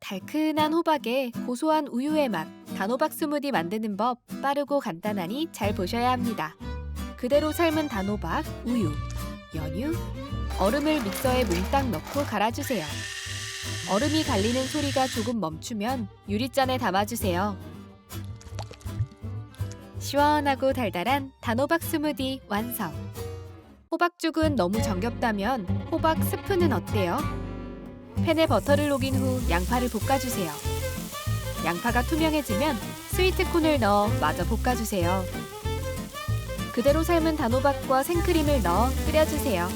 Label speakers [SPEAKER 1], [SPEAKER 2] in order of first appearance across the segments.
[SPEAKER 1] 달큰한 호박에 고소한 우유의 맛, 단호박 스무디 만드는 법 빠르고 간단하니 잘 보셔야 합니다. 그대로 삶은 단호박, 우유, 연유, 얼음을 믹서에 몽땅 넣고 갈아주세요. 얼음이 갈리는 소리가 조금 멈추면 유리잔에 담아주세요. 시원하고 달달한 단호박 스무디 완성. 호박죽은 너무 정겹다면 호박 스프는 어때요? 팬에 버터를 녹인 후 양파를 볶아주세요. 양파가 투명해지면 스위트콘을 넣어 마저 볶아주세요. 그대로 삶은 단호박과 생크림을 넣어 끓여주세요.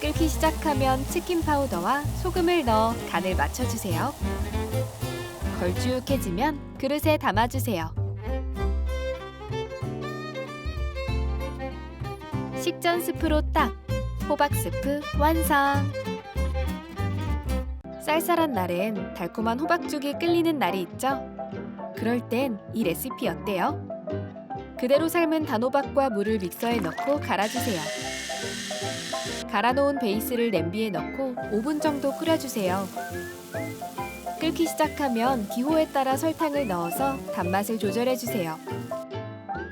[SPEAKER 1] 끓기 시작하면 치킨 파우더와 소금을 넣어 간을 맞춰주세요. 걸쭉해지면 그릇에 담아주세요. 식전 스프로 딱! 호박 스프 완성! 쌀쌀한 날엔 달콤한 호박죽이 끌리는 날이 있죠? 그럴 땐 이 레시피 어때요? 그대로 삶은 단호박과 물을 믹서에 넣고 갈아주세요. 갈아놓은 베이스를 냄비에 넣고 5분 정도 끓여주세요. 끓기 시작하면 기호에 따라 설탕을 넣어서 단맛을 조절해주세요.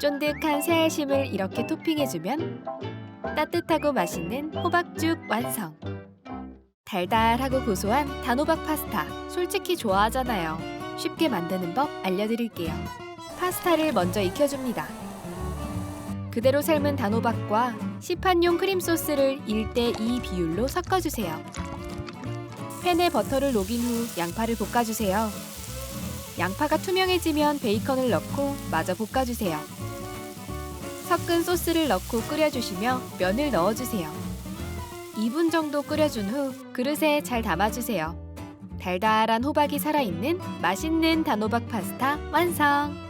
[SPEAKER 1] 쫀득한 새알심을 이렇게 토핑해주면 따뜻하고 맛있는 호박죽 완성! 달달하고 고소한 단호박 파스타 솔직히 좋아하잖아요. 쉽게 만드는 법 알려드릴게요. 파스타를 먼저 익혀줍니다. 그대로 삶은 단호박과 시판용 크림 소스를 1대2 비율로 섞어주세요. 팬에 버터를 녹인 후 양파를 볶아주세요. 양파가 투명해지면 베이컨을 넣고 마저 볶아주세요. 섞은 소스를 넣고 끓여주시며 면을 넣어주세요. 2분 정도 끓여준 후 그릇에 잘 담아주세요. 달달한 호박이 살아있는 맛있는 단호박 파스타 완성!